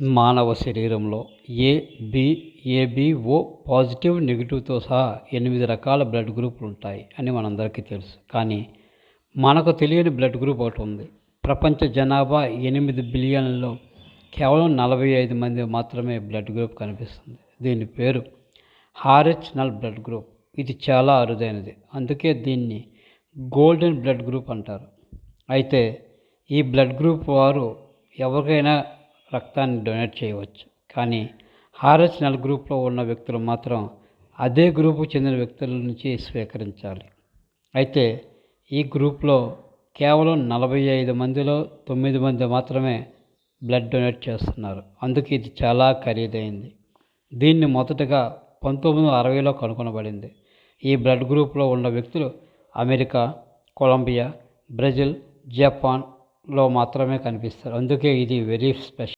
మానవ శరీరంలో A B ABO positive నెగిటివ్తో సహా ఎనిమిది రకాల బ్లడ్ గ్రూపులు ఉంటాయి అని మనందరికీ తెలుసు. కానీ మనకు తెలియని బ్లడ్ గ్రూప్ ఒకటి ఉంది. ప్రపంచ జనాభా ఎనిమిది బిలియన్లలో కేవలం నలభై ఐదు మంది మాత్రమే బ్లడ్ గ్రూప్ కనిపిస్తుంది. దీని పేరు హార్హెచ్ నల్ బ్లడ్ గ్రూప్ ఇది చాలా అరుదైనది. అందుకే దీన్ని గోల్డెన్ బ్లడ్ గ్రూప్ అంటారు. అయితే ఈ బ్లడ్ గ్రూప్ వారు ఎవరికైనా రక్తాన్ని డొనేట్ చేయవచ్చు. కానీ ఆర్ఎస్ నెల గ్రూప్లో ఉన్న వ్యక్తులు మాత్రం అదే గ్రూపు చెందిన వ్యక్తుల నుంచి స్వీకరించాలి. అయితే ఈ గ్రూప్లో కేవలం నలభై ఐదు మందిలో తొమ్మిది మంది మాత్రమే బ్లడ్ డొనేట్ చేస్తున్నారు. అందుకే ఇది చాలా ఖరీదైంది. దీన్ని మొదటగా పంతొమ్మిది వందల అరవైలో కనుగొనబడింది. ఈ బ్లడ్ గ్రూప్లో ఉన్న వ్యక్తులు అమెరికా కొలంబియా బ్రెజిల్ జపాన్లో మాత్రమే కనిపిస్తారు. అందుకే ఇది వెరీ స్పెషల్.